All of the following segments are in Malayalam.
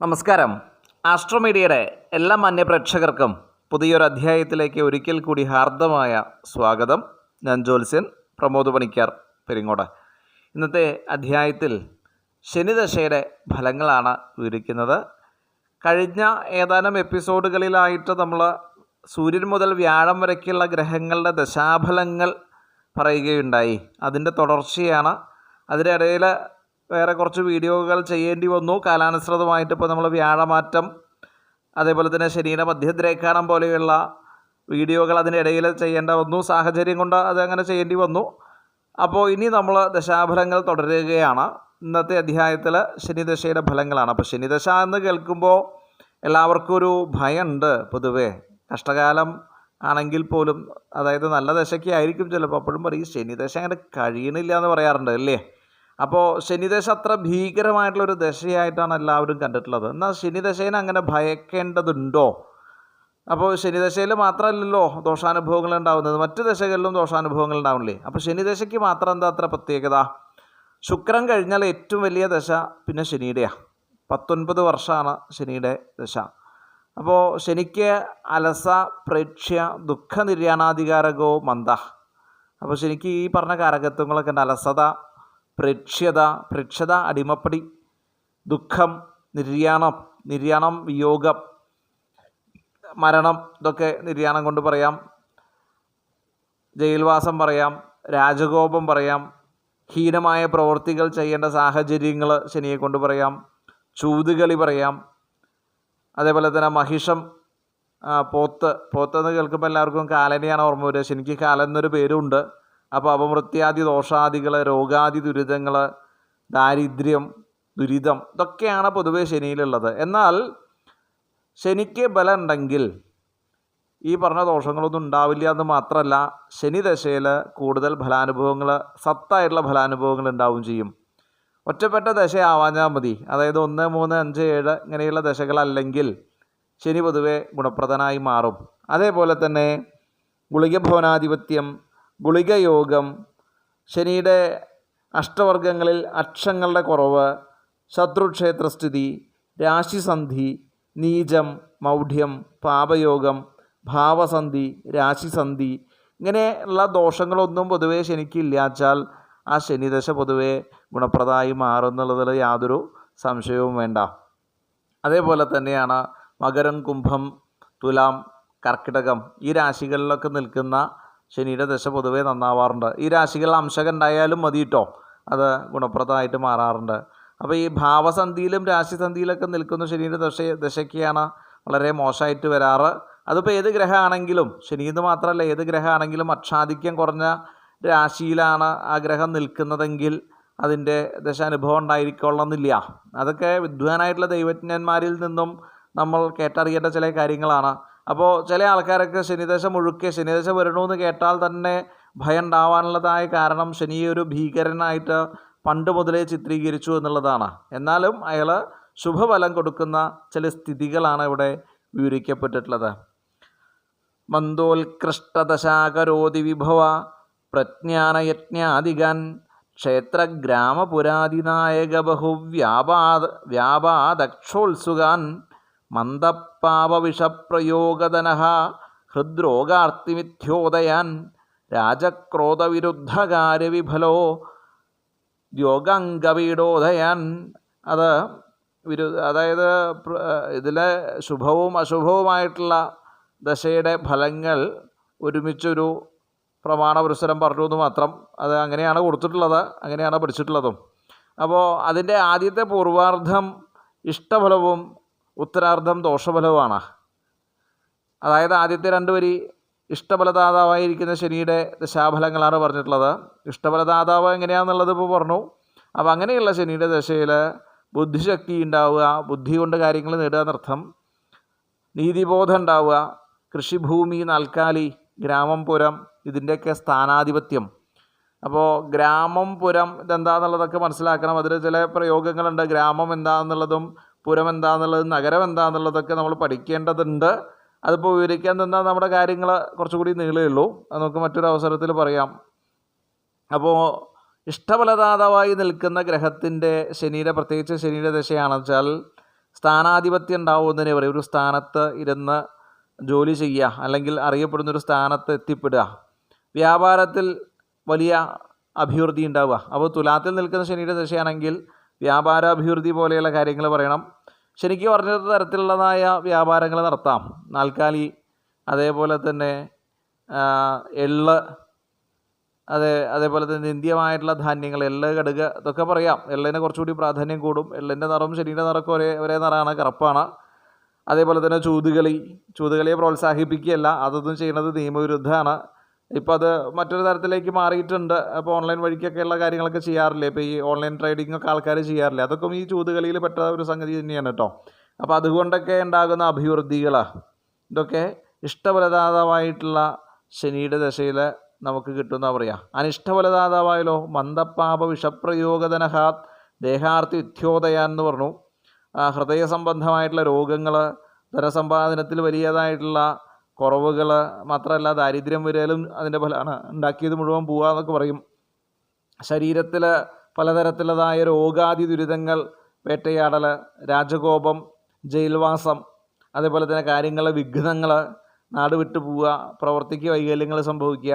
നമസ്കാരം. ആസ്ട്രോമീഡിയയുടെ എല്ലാ മാന്യപ്രേക്ഷകർക്കും പുതിയൊരു അധ്യായത്തിലേക്ക് ഒരിക്കൽ കൂടി ഹാർദമായ സ്വാഗതം. ഞാൻ ജ്യോത്സ്യൻ പ്രമോദ് പണിക്കർ പെരിങ്ങോട്. ഇന്നത്തെ അധ്യായത്തിൽ ശനിദശയുടെ ഫലങ്ങളാണ് വിവരിക്കുന്നത്. കഴിഞ്ഞ ഏതാനും എപ്പിസോഡുകളിലായിട്ട് നമ്മൾ സൂര്യൻ മുതൽ വ്യാഴം വരയ്ക്കുള്ള ഗ്രഹങ്ങളുടെ ദശാഫലങ്ങൾ പറയുകയുണ്ടായി. അതിന്റെ തുടർച്ചയാണ്. അതിനിടയിൽ വേറെ കുറച്ച് വീഡിയോകൾ ചെയ്യേണ്ടി വന്നു. കാലാനുസൃതമായിട്ട് ഇപ്പോൾ നമ്മൾ വ്യാഴമാറ്റം അതേപോലെ തന്നെ ശരീര മധ്യദ്രേഖാണം പോലെയുള്ള വീഡിയോകൾ അതിനിടയിൽ ചെയ്യേണ്ട വന്നു. സാഹചര്യം കൊണ്ട് അതങ്ങനെ ചെയ്യേണ്ടി വന്നു. അപ്പോൾ ഇനി നമ്മൾ ദശാഫലങ്ങൾ തുടരുകയാണ്. ഇന്നത്തെ അധ്യായത്തിൽ ശനിദശയുടെ ഫലങ്ങളാണ്. അപ്പോൾ ശനിദശ എന്ന് കേൾക്കുമ്പോൾ എല്ലാവർക്കും ഒരു ഭയമുണ്ട് പൊതുവേ. കഷ്ടകാലം ആണെങ്കിൽ പോലും അതായത് നല്ല ദശയ്ക്ക് ആയിരിക്കും ചിലപ്പോൾ അപ്പോഴും പറയും ശനിദശ അങ്ങനെ കഴിയണില്ല എന്ന് പറയാറുണ്ട് അല്ലേ? അപ്പോൾ ശനിദശ അത്ര ഭീകരമായിട്ടുള്ളൊരു ദശയായിട്ടാണ് എല്ലാവരും കണ്ടിട്ടുള്ളത്. എന്നാൽ ശനിദശേനെ അങ്ങനെ ഭയക്കേണ്ടതുണ്ടോ? അപ്പോൾ ശനിദശയിൽ മാത്രമല്ലല്ലോ ദോഷാനുഭവങ്ങൾ ഉണ്ടാവുന്നത്. മറ്റു ദശകളിലും ദോഷാനുഭവങ്ങൾ ഉണ്ടാവില്ലേ? അപ്പോൾ ശനിദശയ്ക്ക് മാത്രം എന്താ അത്ര പ്രത്യേകത? ശുക്രൻ കഴിഞ്ഞാൽ ഏറ്റവും വലിയ ദശ പിന്നെ ശനിയുടെയാണ് പത്തൊൻപത് വർഷമാണ് ശനിയുടെ ദശ. അപ്പോൾ ശനിക്ക് അലസ പ്രേക്ഷ്യ ദുഃഖ നിര്യാണാധികാരകോ മന്ദ. അപ്പോൾ ശനിക്ക് ഈ പറഞ്ഞ കാരകത്വങ്ങളൊക്കെ ഉണ്ട്. അലസത പ്രേക്ഷ്യത പ്രക്ഷത അടിമപ്പടി ദുഃഖം നിര്യാണം നിര്യാണം വിയോഗം മരണം ഇതൊക്കെ നിര്യാണം കൊണ്ട് പറയാം. ജയിൽവാസം പറയാം രാജകോപം പറയാം ഹീനമായ പ്രവൃത്തികൾ ചെയ്യേണ്ട സാഹചര്യങ്ങൾ ശനിയെ കൊണ്ട് പറയാം ചൂതുകളി പറയാം. അതേപോലെ തന്നെ മഹിഷം പോത്ത് പോത്ത് എന്ന് കേൾക്കുമ്പോൾ എല്ലാവർക്കും കാലനെയാണ് ഓർമ്മ വരിക. ശനിക്ക് കാലൻ എന്നൊരു പേരുണ്ട്. അപ്പോൾ അപമൃത്യാദി ദോഷാദികൾ രോഗാദി ദുരിതങ്ങൾ ദാരിദ്ര്യം ദുരിതം ഇതൊക്കെയാണ് പൊതുവേ ശനിയിലുള്ളത്. എന്നാൽ ശനിക്ക് ബലം ഉണ്ടെങ്കിൽ ഈ പറഞ്ഞ ദോഷങ്ങളൊന്നും ഉണ്ടാവില്ല എന്ന് മാത്രമല്ല ശനി ദശയിൽ കൂടുതൽ ഫലാനുഭവങ്ങൾ സത്തായിട്ടുള്ള ഫലാനുഭവങ്ങൾ ഉണ്ടാവുകയും ചെയ്യും. ഒറ്റപ്പെട്ട ദശയാവാഞ്ഞാൽ മതി. അതായത് ഒന്ന് മൂന്ന് അഞ്ച് ഏഴ് ഇങ്ങനെയുള്ള ദശകളല്ലെങ്കിൽ ശനി പൊതുവെ ഗുണപ്രദനായി മാറും. അതേപോലെ തന്നെ ഗുളികഭവനാധിപത്യം ഗുളികയോഗം ശനിയുടെ അഷ്ടവർഗങ്ങളിൽ അക്ഷങ്ങളുടെ കുറവ് ശത്രുക്ഷേത്രസ്ഥിതി രാശിസന്ധി നീചം മൗഢ്യം പാപയോഗം ഭാവസന്ധി രാശിസന്ധി ഇങ്ങനെയുള്ള ദോഷങ്ങളൊന്നും പൊതുവേ ശനിക്ക് ഇല്ലാച്ചാൽ ആ ശനിദശ പൊതുവേ ഗുണപ്രദമായി മാറുന്നുള്ളതിൽ യാതൊരു സംശയവും വേണ്ട. അതേപോലെ തന്നെയാണ് മകരം കുംഭം തുലാം കർക്കിടകം ഈ രാശികളിലൊക്കെ നിൽക്കുന്ന ശനിയുടെ ദശ പൊതുവേ നന്നാവാറുണ്ട്. ഈ രാശികളിൽ അംശകണ്ടായാലും മതി കേട്ടോ അത് ഗുണപ്രദമായിട്ട് മാറാറുണ്ട്. അപ്പോൾ ഈ ഭാവസന്ധിയിലും രാശിസന്ധിയിലൊക്കെ നിൽക്കുന്ന ശനിയുടെ ദശ ദശയ്ക്കാണ് വളരെ മോശമായിട്ട് വരാറ്. അതിപ്പോൾ ഏത് ഗ്രഹമാണെങ്കിലും ശനിയെന്ന് മാത്രമല്ല ഏത് ഗ്രഹമാണെങ്കിലും അക്ഷാധിക്യം കുറഞ്ഞ രാശിയിലാണ് ആ ഗ്രഹം നിൽക്കുന്നതെങ്കിൽ അതിന്റെ ദശാനുഭവം ഉണ്ടായിരിക്കൊള്ളുന്നില്ല അതൊക്കെ വിദ്വാനായിട്ടുള്ള ദൈവജ്ഞന്മാരിൽ നിന്നും നമ്മൾ കേട്ടറിയേണ്ട ചില കാര്യങ്ങളാണ്. അപ്പോൾ ചില ആൾക്കാരൊക്കെ ശനിദശ മുഴുക്കെ ശനിദശ വരണമെന്ന് കേട്ടാൽ തന്നെ ഭയം ഉണ്ടാവാനുള്ളതായ കാരണം ശനിയെ ഒരു ഭീകരനായിട്ട് പണ്ട് മുതലേ ചിത്രീകരിച്ചു എന്നുള്ളതാണ്. എന്നാലും അയാൾ ശുഭഫലം കൊടുക്കുന്ന ചില സ്ഥിതികളാണ് ഇവിടെ വിവരിക്കപ്പെട്ടിട്ടുള്ളത്. മന്ദോത്കൃഷ്ടദശാകരോതി വിഭവ പ്രജ്ഞാനയജ്ഞാദികാൻ ക്ഷേത്രഗ്രാമപുരാതിനായക ബഹുവ്യാപാദ വ്യാപാദക്ഷോത്സുകാൻ മന്ദപ്പാപവിഷപ്രയോഗതന ഹൃദ്രോഗാർത്തിമിഥ്യോദയാൻ രാജക്രോധവിരുദ്ധകാര്യവിഫലോ യോഗാംഗപീഡോദയാൻ അത് വിരു അതായത് ഇതിലെ ശുഭവും അശുഭവുമായിട്ടുള്ള ദശയുടെ ഫലങ്ങൾ ഒരുമിച്ചൊരു പ്രമാണപുരസരം പറഞ്ഞു എന്ന് മാത്രം അത് അങ്ങനെയാണ് കൊടുത്തിട്ടുള്ളത് അങ്ങനെയാണ് പഠിച്ചിട്ടുള്ളതും. അപ്പോൾ അതിന്റെ ആദ്യത്തെ പൂർവാർദ്ധം ഇഷ്ടഫലവും ഉത്തരാർദ്ധം ദോഷഫലവുമാണ്. അതായത് ആദ്യത്തെ രണ്ട് വരി ഇഷ്ടഫലദാതാവായിരിക്കുന്ന ശനിയുടെ ദശാഫലങ്ങളാണ് പറഞ്ഞിട്ടുള്ളത്. ഇഷ്ടഫലദാതാവ് എങ്ങനെയാണെന്നുള്ളത് ഇപ്പോൾ പറഞ്ഞു. അപ്പോൾ അങ്ങനെയുള്ള ശനിയുടെ ദശയിൽ ബുദ്ധിശക്തി ഉണ്ടാവുക ബുദ്ധി കൊണ്ട് കാര്യങ്ങൾ നേടുക എന്നർത്ഥം. നീതിബോധം ഉണ്ടാവുക കൃഷിഭൂമി നാൽക്കാലി ഗ്രാമം പുരം ഇതിന്റെയൊക്കെ സ്ഥാനാധിപത്യം. അപ്പോൾ ഗ്രാമം പുരം ഇതെന്താണെന്നുള്ളതൊക്കെ മനസ്സിലാക്കണം. അതിൽ ചില പ്രയോഗങ്ങളുണ്ട്. ഗ്രാമം എന്താണെന്നുള്ളതും പുരം എന്താണെന്നുള്ളത് നഗരം എന്താണെന്നുള്ളതൊക്കെ നമ്മൾ പഠിക്കേണ്ടതുണ്ട്. അതിപ്പോൾ വിവരിക്കാൻ നിന്നാൽ നമ്മുടെ കാര്യങ്ങൾ കുറച്ചുകൂടി നീളയുള്ളൂ അത് നമുക്ക് മറ്റൊരു അവസരത്തിൽ പറയാം. അപ്പോൾ ഇഷ്ടഫലദാതാവായി നിൽക്കുന്ന ഗ്രഹത്തിന്റെ ശനിയുടെ പ്രത്യേകിച്ച് ശനിയുടെ ദശയാണെന്ന് വെച്ചാൽ സ്ഥാനാധിപത്യം ഉണ്ടാവുമെന്നതിനെ പറയും. ഒരു സ്ഥാനത്ത് ഇരുന്ന് ജോലി ചെയ്യുക അല്ലെങ്കിൽ അറിയപ്പെടുന്ന ഒരു സ്ഥാനത്ത് എത്തിപ്പെടുക. വ്യാപാരത്തിൽ വലിയ അഭിവൃദ്ധി ഉണ്ടാവുക. അപ്പോൾ തുലാത്തിൽ നിൽക്കുന്ന ശനിയുടെ ദശയാണെങ്കിൽ വ്യാപാര അഭിവൃദ്ധി പോലെയുള്ള കാര്യങ്ങൾ പറയണം. ശനിക്ക് പറഞ്ഞ തരത്തിലുള്ളതായ വ്യാപാരങ്ങൾ നടത്താം. നാൽക്കാലി അതേപോലെ തന്നെ എള്ള് അതെ അതേപോലെ തന്നെ നിന്ദ്യമായിട്ടുള്ള ധാന്യങ്ങൾ എള്ള് കടുക് ഇതൊക്കെ പറയാം. എള്ളിന് കുറച്ചുകൂടി പ്രാധാന്യം കൂടും. എള്ളിന്റെ നിറവും ശരീര നിറക്കും ഒരേ ഒരേ നിറമാണ് കറുപ്പാണ്. അതേപോലെ തന്നെ ചൂതുകളി ചൂതുകളിയെ പ്രോത്സാഹിപ്പിക്കുകയല്ല അതൊന്നും ചെയ്യുന്നത് നിയമവിരുദ്ധമാണ്. ഇപ്പോൾ അത് മറ്റൊരു തരത്തിലേക്ക് മാറിയിട്ടുണ്ട്. അപ്പോൾ ഓൺലൈൻ വഴിക്കൊക്കെയുള്ള കാര്യങ്ങളൊക്കെ ചെയ്യാറില്ലേ? ഇപ്പോൾ ഈ ഓൺലൈൻ ട്രേഡിംഗ് ഒക്കെ ആൾക്കാർ ചെയ്യാറില്ലേ? അതൊക്കെ ഈ ചൂതുകളിയിൽ പെട്ട ഒരു സംഗതി തന്നെയാണ് കേട്ടോ. അപ്പോൾ അതുകൊണ്ടൊക്കെ ഉണ്ടാകുന്ന അഭിവൃദ്ധികൾ ഇതൊക്കെ ഇഷ്ടഫലദാതാവായിട്ടുള്ള ശനിയുടെ ദശയിൽ നമുക്ക് കിട്ടുമെന്നാണ് പറയാം. അനിഷ്ടഫലദാതാവായാലോ മന്ദപ്പാപ വിഷപ്രയോഗധനഹാത് ദേഹാർത്ഥി ഉദ്യോദയ എന്ന് പറഞ്ഞു. ഹൃദയ സംബന്ധമായിട്ടുള്ള രോഗങ്ങൾ ധനസമ്പാദനത്തിൽ വലിയതായിട്ടുള്ള കുറവുകൾ മാത്രമല്ല ദാരിദ്ര്യം വരലും അതിന്റെ ഫലമാണ്. ഉണ്ടാക്കിയത് മുഴുവൻ പോവുക എന്നൊക്കെ പറയും. ശരീരത്തിൽ പലതരത്തിലുള്ളതായ രോഗാദി ദുരിതങ്ങൾ വേട്ടയാടൽ രാജകോപം ജയിൽവാസം അതേപോലെ തന്നെ കാര്യങ്ങൾ വിഘ്നങ്ങൾ നാട് വിട്ടു പോവുക പ്രവർത്തിക്ക് വൈകല്യങ്ങൾ സംഭവിക്കുക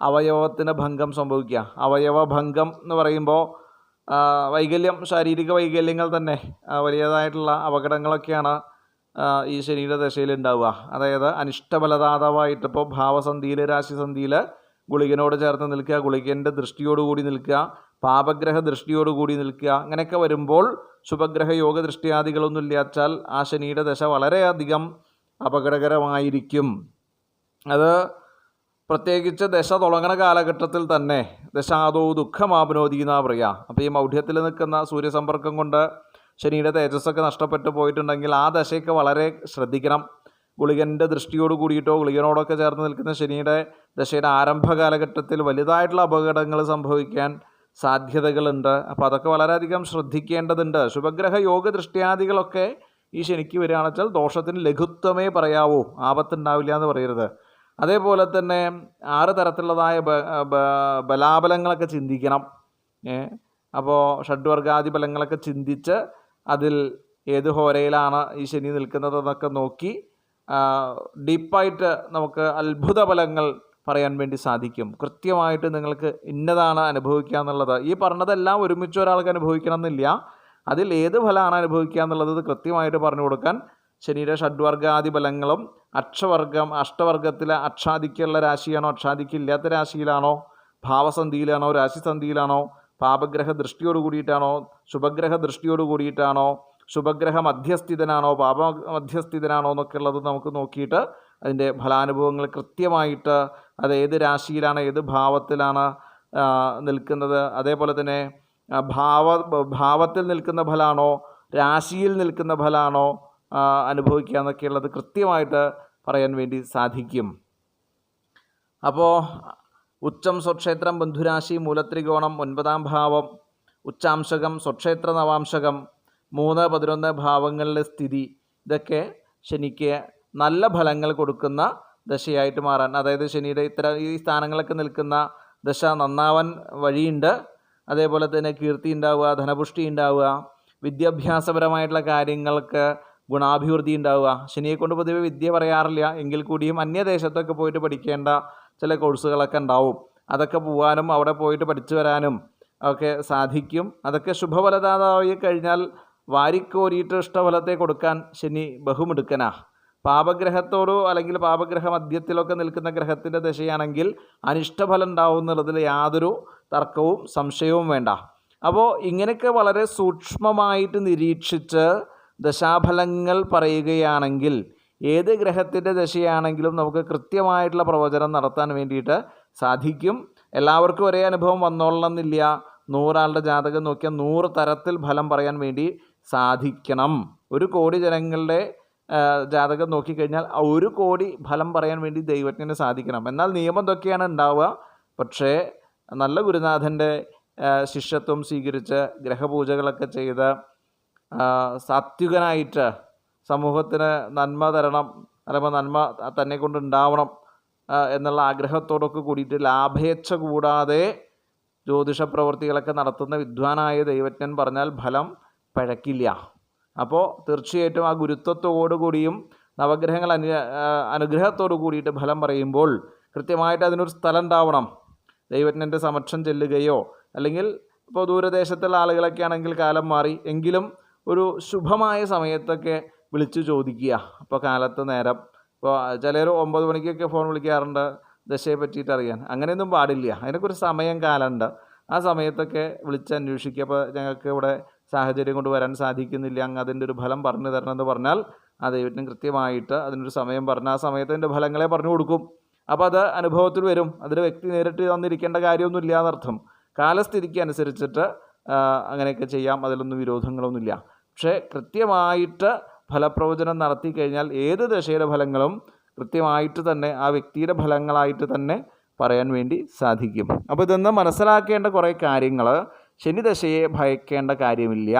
അവയവത്തിന് ഭംഗം സംഭവിക്കുക. അവയവ ഭംഗം എന്ന് പറയുമ്പോൾ വൈകല്യം ശാരീരിക വൈകല്യങ്ങൾ തന്നെ വലിയതായിട്ടുള്ള അപകടങ്ങളൊക്കെയാണ് ഈ ശനിയുടെ ദശയിൽ ഉണ്ടാവുക. അതായത് അനിഷ്ടബലദാതാവായിട്ടിപ്പോൾ ഭാവസന്ധിയിൽ രാശിസന്ധിയിൽ ഗുളികനോട് ചേർന്ന് നിൽക്കുക ഗുളികന്റെ ദൃഷ്ടിയോടുകൂടി നിൽക്കുക പാപഗ്രഹ ദൃഷ്ടിയോടുകൂടി നിൽക്കുക അങ്ങനെയൊക്കെ വരുമ്പോൾ ശുഭഗ്രഹ യോഗ ദൃഷ്ടിയാദികളൊന്നും ഇല്ലാച്ചാൽ ആ ശനിയുടെ ദശ വളരെയധികം അപകടകരമായിരിക്കും. അത് പ്രത്യേകിച്ച് ദശ തുടങ്ങണ കാലഘട്ടത്തിൽ തന്നെ ദശാദോ ദുഃഖമാപനോദി എന്നാണ് പറയുക അപ്പോൾ ഈ മൗഢ്യത്തിൽ നിൽക്കുന്ന സൂര്യസമ്പർക്കം കൊണ്ട് ശനിയുടെ തേജസ്സൊക്കെ നഷ്ടപ്പെട്ടു പോയിട്ടുണ്ടെങ്കിൽ ആ ദശയൊക്കെ വളരെ ശ്രദ്ധിക്കണം. ഗുളികന്റെ ദൃഷ്ടിയോട് കൂടിയിട്ടോ ഗുളികനോടൊക്കെ ചേർന്ന് നിൽക്കുന്ന ശനിയുടെ ദശയുടെ ആരംഭ കാലഘട്ടത്തിൽ വലുതായിട്ടുള്ള അപകടങ്ങൾ സംഭവിക്കാൻ സാധ്യതകളുണ്ട്. അപ്പോൾ അതൊക്കെ വളരെയധികം ശ്രദ്ധിക്കേണ്ടതുണ്ട്. ശുഭഗ്രഹ യോഗ ദൃഷ്ടിയാദികളൊക്കെ ഈ ശനിക്ക് വരികയാണെന്ന് ദോഷത്തിന് ലഘുത്വമേ പറയാവൂ. ആപത്തുണ്ടാവില്ല എന്ന് പറയരുത്. അതേപോലെ തന്നെ ആറ് തരത്തിലുള്ളതായ ബലാബലങ്ങളൊക്കെ ചിന്തിക്കണം. അപ്പോൾ ഷഡ്വർഗാദി ബലങ്ങളൊക്കെ ചിന്തിച്ച് അതിൽ ഏത് ഹോരയിലാണ് ഈ ശനി നിൽക്കുന്നതെന്നൊക്കെ നോക്കി ഡീപ്പായിട്ട് നമുക്ക് അത്ഭുത ഫലങ്ങൾ പറയാൻ വേണ്ടി സാധിക്കും. കൃത്യമായിട്ട് നിങ്ങൾക്ക് ഇന്നതാണ് അനുഭവിക്കുക എന്നുള്ളത്. ഈ പറഞ്ഞതെല്ലാം ഒരുമിച്ച് ഒരാൾക്ക് അനുഭവിക്കണം എന്നില്ല അതിൽ ഏത് ഫലമാണ് അനുഭവിക്കുക എന്നുള്ളത് കൃത്യമായിട്ട് പറഞ്ഞു കൊടുക്കാൻ ശനിയുടെ ഷഡ്വർഗാദി ഫലങ്ങളും അക്ഷവർഗം അഷ്ടവർഗത്തിലെ അക്ഷാദിക്കുള്ള രാശിയാണോ അക്ഷാദിക്കില്ലാത്ത രാശിയിലാണോ ഭാവസന്ധിയിലാണോ രാശിസന്ധിയിലാണോ പാപഗ്രഹ ദൃഷ്ടിയോട് കൂടിയിട്ടാണോ? ശുഭഗ്രഹ ദൃഷ്ടിയോട് കൂടിയിട്ടാണോ? ശുഭഗ്രഹ മധ്യസ്ഥിതനാണോ? പാപ മധ്യസ്ഥിതനാണോ എന്നൊക്കെ ഉള്ളത് നമുക്ക് നോക്കിയിട്ട് അതിന്റെ ഫലാനുഭവങ്ങൾ കൃത്യമായിട്ട് അത് ഏത് രാശിയിലാണ് ഏത് ഭാവത്തിലാണ് നിൽക്കുന്നത്. അതേപോലെ തന്നെ ഭാവ ഭാവത്തിൽ നിൽക്കുന്ന ഫലമാണോ രാശിയിൽ നിൽക്കുന്ന ഫലമാണോ ആ, അനുഭവിക്കുക എന്നൊക്കെയുള്ളത് കൃത്യമായിട്ട് പറയാൻ വേണ്ടി സാധിക്കും. അപ്പോൾ ഉച്ചം സ്വക്ഷേത്രം ബന്ധുരാശി മൂലത്രികോണം ഒൻപതാം ഭാവം ഉച്ചാംശകം സ്വക്ഷേത്ര നവാംശകം മൂന്ന് പതിനൊന്ന് ഭാവങ്ങളിലെ സ്ഥിതി. ഇതൊക്കെ ശനിക്ക് നല്ല ഫലങ്ങൾ കൊടുക്കുന്ന ദശയായിട്ട് മാറാൻ അതായത് ശനിയുടെ ഇത്തരം ഈ സ്ഥാനങ്ങളൊക്കെ നിൽക്കുന്ന ദശ നന്നാവാൻ വഴിയുണ്ട്. അതേപോലെ തന്നെ കീർത്തി ഉണ്ടാവുക ധനപുഷ്ടി ഉണ്ടാവുക വിദ്യാഭ്യാസപരമായിട്ടുള്ള കാര്യങ്ങൾക്ക് ഗുണാഭിവൃദ്ധി ഉണ്ടാവുക. ശനിയെ കൊണ്ട് പൊതുവെ വിദ്യ പറയാറില്ല എങ്കിൽ കൂടിയും അന്യദേശത്തൊക്കെ പോയിട്ട് പഠിക്കേണ്ട ചില കോഴ്സുകളൊക്കെ ഉണ്ടാവും. അതൊക്കെ പോകാനും അവിടെ പോയിട്ട് പഠിച്ചു വരാനും ഒക്കെ സാധിക്കും. അതൊക്കെ ശുഭഫലദാതായി കഴിഞ്ഞാൽ വാരിക്കോരിയിട്ട് ഇഷ്ടഫലത്തെ കൊടുക്കാൻ ശനി ബഹുമിടുക്കനാ. പാപഗ്രഹത്തോടോ അല്ലെങ്കിൽ പാപഗ്രഹ മധ്യത്തിലൊക്കെ നിൽക്കുന്ന ഗ്രഹത്തിന്റെ ദശയാണെങ്കിൽ അനിഷ്ടഫലം ഉണ്ടാവും എന്നുള്ളതിൽ യാതൊരു തർക്കവും സംശയവും വേണ്ട. അപ്പോൾ ഇങ്ങനെയൊക്കെ വളരെ സൂക്ഷ്മമായിട്ട് നിരീക്ഷിച്ച് ദശാഫലങ്ങൾ പറയുകയാണെങ്കിൽ ഏത് ഗ്രഹത്തിന്റെ ദശയാണെങ്കിലും നമുക്ക് കൃത്യമായിട്ടുള്ള പ്രവചനം നടത്താൻ വേണ്ടിയിട്ട് സാധിക്കും. എല്ലാവർക്കും ഒരേ അനുഭവം വന്നോളണമെന്നില്ല. നൂറാളുടെ ജാതകം നോക്കിയാൽ നൂറ് തരത്തിൽ ഫലം പറയാൻ വേണ്ടി സാധിക്കണം. ഒരു കോടി ജനങ്ങളുടെ ജാതകം നോക്കിക്കഴിഞ്ഞാൽ ഒരു കോടി ഫലം പറയാൻ വേണ്ടി ദൈവജ്ഞന് സാധിക്കണം. എന്നാൽ നിയമം ഇതൊക്കെയാണ് ഉണ്ടാവുക. പക്ഷേ നല്ല ഗുരുനാഥന്റെ ശിഷ്യത്വം സ്വീകരിച്ച് ഗ്രഹപൂജകളൊക്കെ ചെയ്ത് സാത്വികനായിട്ട് സമൂഹത്തിന് നന്മ തരണം അല്ലെങ്കിൽ നന്മ തന്നെ കൊണ്ട് ഉണ്ടാവണം എന്നുള്ള ആഗ്രഹത്തോടൊക്കെ കൂടിയിട്ട് ലാഭേച്ഛ കൂടാതെ ജ്യോതിഷ പ്രവൃത്തികളൊക്കെ നടത്തുന്ന വിദ്വാനായ ദൈവജ്ഞൻ പറഞ്ഞാൽ ഫലം പഴക്കില്ല. അപ്പോൾ തീർച്ചയായിട്ടും ആ ഗുരുത്വത്തോടു കൂടിയും നവഗ്രഹങ്ങൾ അനു അനുഗ്രഹത്തോടു കൂടിയിട്ട് ഫലം പറയുമ്പോൾ കൃത്യമായിട്ട് അതിനൊരു സ്ഥലം ഉണ്ടാവണം ദൈവജ്ഞന്റെ സമക്ഷം ചെല്ലുകയോ അല്ലെങ്കിൽ ഇപ്പോൾ ദൂരദേശത്തുള്ള ആളുകളൊക്കെ ആണെങ്കിൽ കാലം മാറി എങ്കിലും ഒരു ശുഭമായ സമയത്തൊക്കെ വിളിച്ചു ചോദിക്കുക. അപ്പോൾ കാലത്ത് നേരം. ഇപ്പോൾ ചിലർ ഒമ്പത് മണിക്കൊക്കെ ഫോൺ വിളിക്കാറുണ്ട്. ദശയെ പറ്റിയിട്ട് അറിയാൻ. അങ്ങനെയൊന്നും പാടില്ല. അതിനൊക്കെ ഒരു സമയം കാലമുണ്ട്. ആ സമയത്തൊക്കെ വിളിച്ച് അന്വേഷിക്കുക. അപ്പോൾ ഞങ്ങൾക്ക് ഇവിടെ സാഹചര്യം കൊണ്ട് വരാൻ സാധിക്കുന്നില്ല. അങ്ങ് അതിന്റെ ഒരു ഫലം പറഞ്ഞു തരണം എന്ന് പറഞ്ഞാൽ ആ ദൈവത്തിന് കൃത്യമായിട്ട് അതിനൊരു സമയം പറഞ്ഞ്. ആ സമയത്ത് അതിന്റെ ഫലങ്ങളെ പറഞ്ഞു കൊടുക്കും. അപ്പോൾ അത് അനുഭവത്തിൽ വരും. അതിൽ വ്യക്തി നേരിട്ട് വന്നിരിക്കേണ്ട കാര്യമൊന്നുമില്ല എന്നർത്ഥം. കാലസ്ഥിതിക്ക് അനുസരിച്ചിട്ട് അങ്ങനെയൊക്കെ ചെയ്യാം. അതിലൊന്നും വിരോധങ്ങളൊന്നുമില്ല. പക്ഷേ കൃത്യമായിട്ട് ഫലപ്രവചനം നടത്തി കഴിഞ്ഞാൽ ഏത് ദശയുടെ ഫലങ്ങളും കൃത്യമായിട്ട് തന്നെ ആ വ്യക്തിയുടെ ഫലങ്ങളായിട്ട് തന്നെ പറയാൻ വേണ്ടി സാധിക്കും. അപ്പോൾ ഇതെന്ന് മനസ്സിലാക്കേണ്ട കുറേ കാര്യങ്ങൾ ശനിദശയെ ഭയക്കേണ്ട കാര്യമില്ല.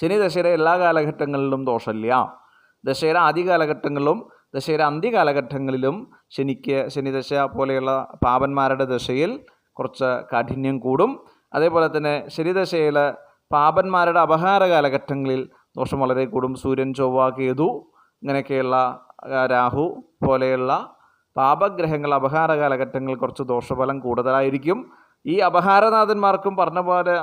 ശനിദശയുടെ എല്ലാ കാലഘട്ടങ്ങളിലും ദോഷമില്ല. ദശയുടെ ആദ്യ കാലഘട്ടങ്ങളിലും ദശയുടെ അന്ത്യ കാലഘട്ടങ്ങളിലും ശനിക്ക് ശനിദശ പോലെയുള്ള പാപന്മാരുടെ ദശയിൽ കുറച്ച് കാഠിന്യം കൂടും. അതേപോലെ തന്നെ ശനിദശയിൽ പാപന്മാരുടെ അപഹാര കാലഘട്ടങ്ങളിൽ ദോഷം വളരെ കൂടും. സൂര്യൻ ചൊവ്വ കേതു ഇങ്ങനെയൊക്കെയുള്ള രാഹു പോലെയുള്ള പാപഗ്രഹങ്ങൾ അപഹാര കാലഘട്ടങ്ങൾ കുറച്ച് ദോഷഫലം കൂടുതലായിരിക്കും. ഈ അപഹാരനാഥന്മാർക്കും പറഞ്ഞ പോലെ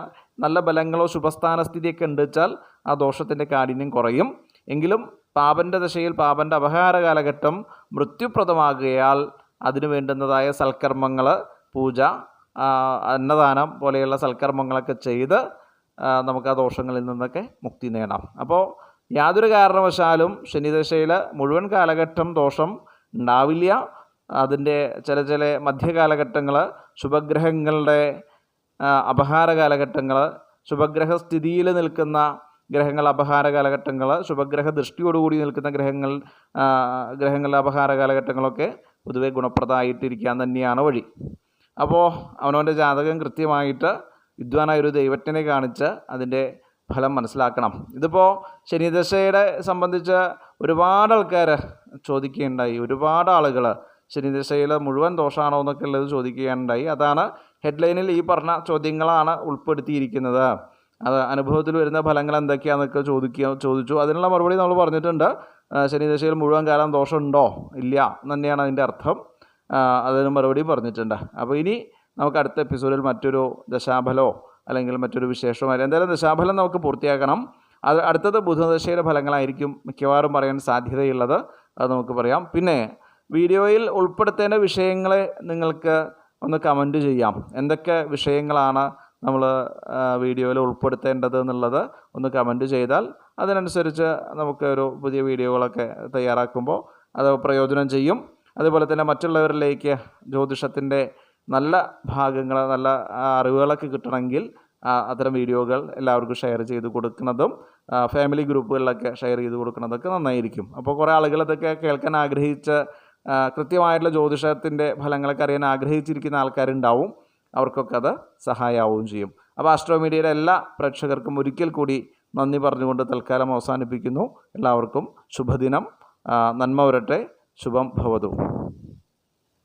നല്ല ബലങ്ങളോ ശുഭസ്ഥാനസ്ഥിതിയൊക്കെ ഉണ്ട് വെച്ചാൽ ആ ദോഷത്തിന്റെ കാഠിന്യം കുറയും. എങ്കിലും പാപന്റെ ദശയിൽ പാപന്റെ അപഹാര കാലഘട്ടം മൃത്യുപ്രദമാകിയാൽ അതിനു വേണ്ടുന്നതായ സൽക്കർമ്മങ്ങൾ പൂജ അന്നദാനം പോലെയുള്ള സൽക്കർമ്മങ്ങളൊക്കെ ചെയ്ത് നമുക്ക് ആ ദോഷങ്ങളിൽ നിന്നൊക്കെ മുക്തി നേടാം. അപ്പോൾ യാതൊരു കാരണവശാലും ശനിദശയിൽ മുഴുവൻ കാലഘട്ടം ദോഷം ഉണ്ടാവില്ല. അതിന്റെ ചില ചില മധ്യകാലഘട്ടങ്ങൾ ശുഭഗ്രഹങ്ങളുടെ അപഹാര കാലഘട്ടങ്ങൾ ശുഭഗ്രഹ സ്ഥിതിയിൽ നിൽക്കുന്ന ഗ്രഹങ്ങൾ അപഹാര കാലഘട്ടങ്ങൾ ശുഭഗ്രഹ ദൃഷ്ടിയോടുകൂടി നിൽക്കുന്ന ഗ്രഹങ്ങൾ ഗ്രഹങ്ങളുടെ അപഹാര കാലഘട്ടങ്ങളൊക്കെ പൊതുവെ ഗുണപ്രദമായിട്ടിരിക്കാൻ തന്നെയാണ് വഴി. അപ്പോൾ അവനവന്റെ ജാതകം കൃത്യമായിട്ട് വിദ്വാനായ ഒരു ദൈവത്തിനെ കാണിച്ച് അതിന്റെ ഫലം മനസ്സിലാക്കണം. ഇതിപ്പോൾ ശനിദശയുടെ സംബന്ധിച്ച് ഒരുപാട് ആൾക്കാർ ചോദിക്കുകയുണ്ടായി. ഒരുപാട് ആളുകൾ ശനിദശയിൽ മുഴുവൻ ദോഷമാണോ എന്നൊക്കെ ഉള്ളത് ചോദിക്കുകയുണ്ടായി. അതാണ് ഹെഡ്ലൈനിൽ ഈ പറഞ്ഞ ചോദ്യങ്ങളാണ് ഉൾപ്പെടുത്തിയിരിക്കുന്നത്. അത് അനുഭവത്തിൽ വരുന്ന ഫലങ്ങൾ എന്തൊക്കെയാണെന്നൊക്കെ ചോദിക്കുക ചോദിച്ചു. അതിനുള്ള മറുപടി നമ്മൾ പറഞ്ഞിട്ടുണ്ട്. ശനിദശയിൽ മുഴുവൻ കാലം ദോഷമുണ്ടോ? ഇല്ല എന്ന് തന്നെയാണ് അതിന്റെ അർത്ഥം. അതിന് മറുപടി പറഞ്ഞിട്ടുണ്ട്. അപ്പോൾ ഇനി നമുക്ക് അടുത്ത എപ്പിസോഡിൽ മറ്റൊരു ദശാഫലോ അല്ലെങ്കിൽ മറ്റൊരു വിശേഷമോ എന്തായാലും ദശാഫലം നമുക്ക് പൂർത്തിയാക്കണം. അത് അടുത്തത് ബുധദശയുടെ ഫലങ്ങളായിരിക്കും മിക്കവാറും പറയാൻ സാധ്യതയുള്ളത്. അത് നമുക്ക് പറയാം. പിന്നെ വീഡിയോയിൽ ഉൾപ്പെടുത്തേണ്ട വിഷയങ്ങളെ നിങ്ങൾക്ക് ഒന്ന് കമന്റ് ചെയ്യാം. എന്തൊക്കെ വിഷയങ്ങളാണ് നമ്മൾ വീഡിയോയിൽ ഉൾപ്പെടുത്തേണ്ടത് എന്നുള്ളത് ഒന്ന് കമന്റ് ചെയ്താൽ അതിനനുസരിച്ച് നമുക്ക് ഒരു പുതിയ വീഡിയോകളൊക്കെ തയ്യാറാക്കുമ്പോൾ അത് പ്രയോജനം ചെയ്യും. അതുപോലെ തന്നെ മറ്റുള്ളവരിലേക്ക് ജ്യോതിഷത്തിന്റെ നല്ല ഭാഗങ്ങൾ നല്ല അറിവുകളൊക്കെ കിട്ടണമെങ്കിൽ അത്തരം വീഡിയോകൾ എല്ലാവർക്കും ഷെയർ ചെയ്ത് കൊടുക്കുന്നതും ഫാമിലി ഗ്രൂപ്പുകളിലൊക്കെ ഷെയർ ചെയ്ത് കൊടുക്കുന്നതൊക്കെ നന്നായിരിക്കും. അപ്പോൾ കുറേ ആളുകൾ ഇതൊക്കെ കേൾക്കാൻ ആഗ്രഹിച്ച കൃത്യമായിട്ടുള്ള ജ്യോതിഷത്തിന്റെ ഫലങ്ങളൊക്കെ അറിയാൻ ആഗ്രഹിച്ചിരിക്കുന്ന ആൾക്കാരുണ്ടാവും. അവർക്കൊക്കെ അത് സഹായമാവുകയും ചെയ്യും. അപ്പോൾ ആസ്ട്രോമീഡിയയുടെ എല്ലാ പ്രേക്ഷകർക്കും ഒരിക്കൽ കൂടി നന്ദി പറഞ്ഞുകൊണ്ട് തൽക്കാലം അവസാനിപ്പിക്കുന്നു. എല്ലാവർക്കും ശുഭദിനം. നന്മ വരട്ടെ. ശുഭം ഭവതു.